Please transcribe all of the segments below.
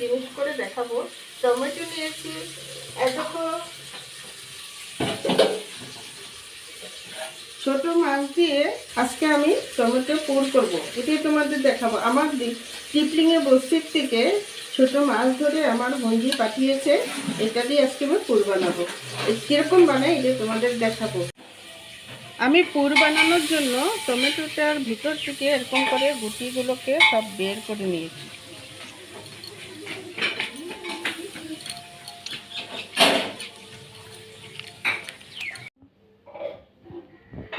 জিনিস করে দেখাবো। টমেটো নিয়েছি এতক্ষণ ছোট মাছ দিয়ে আজকে আমি টমেটো পুর করব। এটাই তোমাদের দেখাবো। আমার টিপলিংয়ে বস্তির থেকে ছোট মাছ ধরে আমার ভঞ্জি পাঠিয়েছে। এটা দিয়ে আজকে আমি পুর বানাবো। কীরকম বানাই এটা তোমাদের দেখাবো। আমি পুর বানানোর জন্য টমেটোটার ভিতর থেকে এরকম করে গুটিগুলোকে সব বের করে নিয়েছি।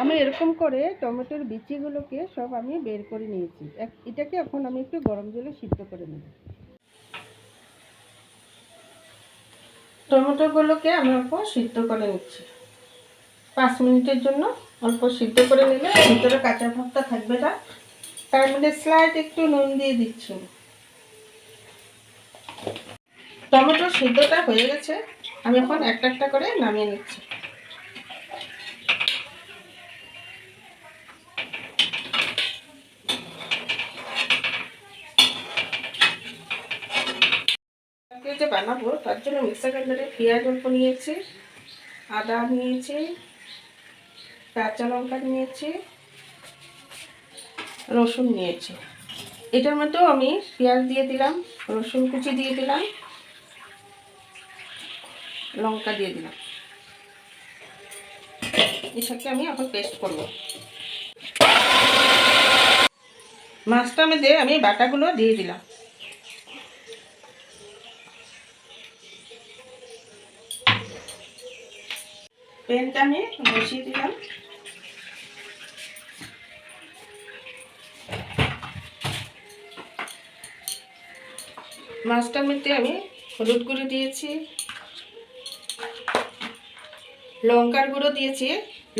আমি এরকম করে টমেটোর বিচিগুলোকে সব আমি বের করে নিয়েছি। এটাকে এখন আমি একটু গরম জলে সিদ্ধ করে নেব। টমেটোগুলোকে আমি অল্প সিদ্ধ করে নিচ্ছি। পাঁচ মিনিটের জন্য অল্প সিদ্ধ করে নিলে ভিতরে কাঁচা ভাবটা থাকবে না। তার মধ্যে স্লাইড একটু নুন দিয়ে দিচ্ছি। টমেটো সিদ্ধটা হয়ে গেছে। আমি এখন একটা একটা করে নামিয়ে নিচ্ছি। যে বানাবো, তার জন্য মিক্সার গ্রাইন্ডারে পেঁয়াজ অল্প নিয়েছি, আদা নিয়েছি, কাঁচা লঙ্কা নিয়েছি, রসুন নিয়েছি। এটার মধ্যেও আমি পেঁয়াজ দিয়ে দিলাম, রসুন কুচি দিয়ে দিলাম, লঙ্কা দিয়ে দিলাম। এটাকে আমি এখন পেস্ট করব। মাছটা মধ্যে আমি বাটাগুলো দিয়ে দিলাম। প্যানটা আমি বসিয়ে দিলাম। মাছটার মধ্যে আমি হলুদ গুঁড়ো দিয়েছি। লঙ্কার গুঁড়ো দিয়েছি।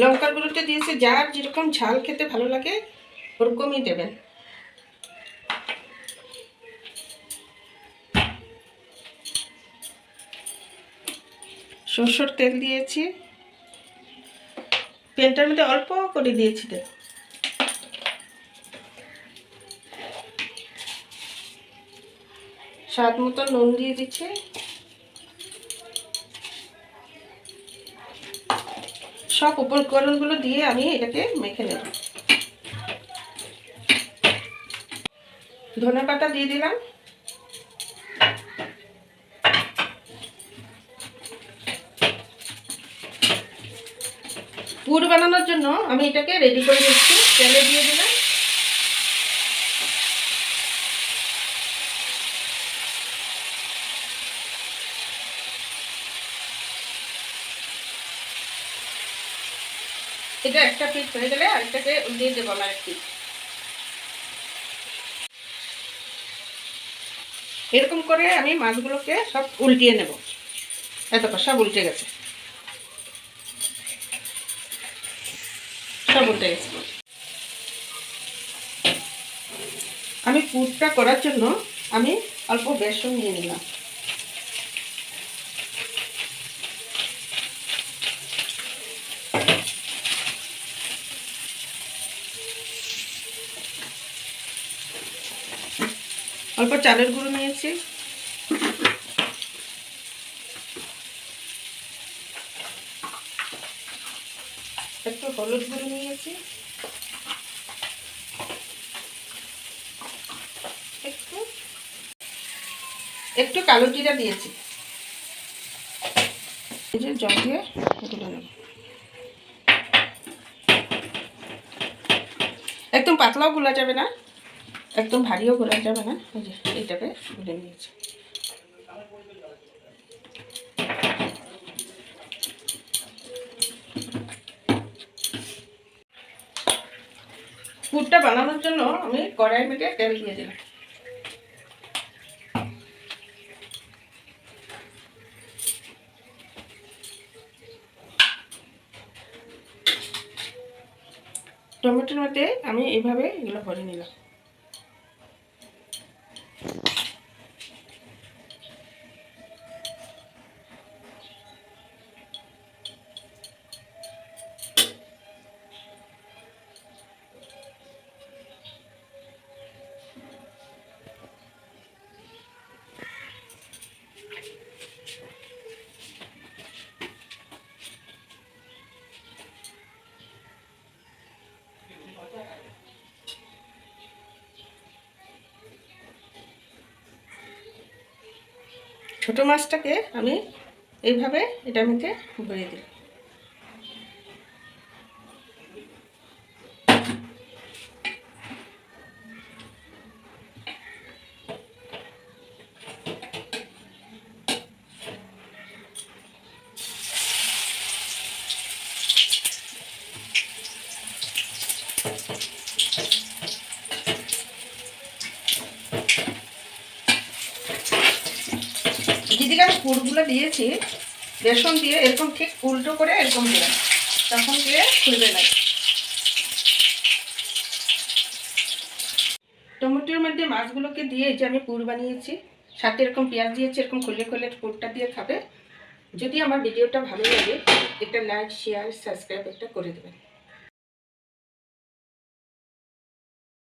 লঙ্কার গুঁড়োটা দিয়েছি, যার যেরকম ঝাল খেতে ভালো লাগে, ওরকমই দেবেন। সরষের তেল দিয়েছি। পেনটার মধ্যে অল্প করে দিয়েছি স্বাদ মতো নুন দিয়ে দিচ্ছি। সব উপকরণগুলো দিয়ে আমি এটাকে মেখে নেব। ধনে পাতা দিয়ে দিলাম। পুর বানানোর জন্য আমি এটাকে রেডি করে দিচ্ছি তেলে দিয়ে দিলাম। এটা একটা পিস হয়ে গেলে আরেকটাকে দিয়ে দেবো আমার পিস এরকম করে আমি মাছগুলোকে সব উল্টিয়ে নেব। এত সব উল্টে গেছে। উল্টে আমি পুরটা করার জন্য আমি অল্প বেসন নিয়ে নিলাম। অল্প চালের গুঁড়ো নিয়েছি। একটু হলুদ গুঁড়ো নিয়েছি। একটু। একটু কালো জিরা দিয়েছি। এই যে জল দিয়ে একদম পাতলাও গোলা যাবে না, একদম ভারীও গোলা যাবে না, এই যে এইটাকে গুলে নিয়েছি। পুরটা বানানোর জন্য আমি কড়াই মেটে তেল দিয়ে দিলাম। টমেটোর মধ্যে আমি এইভাবে এগুলো ভরে নিলাম। ছোট মাছটাকে আমি এইভাবে এটা মেখে ভরে দিই যেদিকে আমি পুরগুলো দিয়েছি, বেসন দিয়ে এরকম ঠিক উল্টো করে এরকম দেবেন তখন দিয়ে খুলবে না। টমেটোর মধ্যে মাছগুলোকে দিয়ে যে আমি পুর বানিয়েছি, সাথে এরকম পেঁয়াজ দিয়েছি, এরকম খুলে খুলে পুরটা দিয়ে খাবে। যদি আমার ভিডিওটা ভালো লাগে, একটা লাইক শেয়ার সাবস্ক্রাইব একটা করে দেবেন।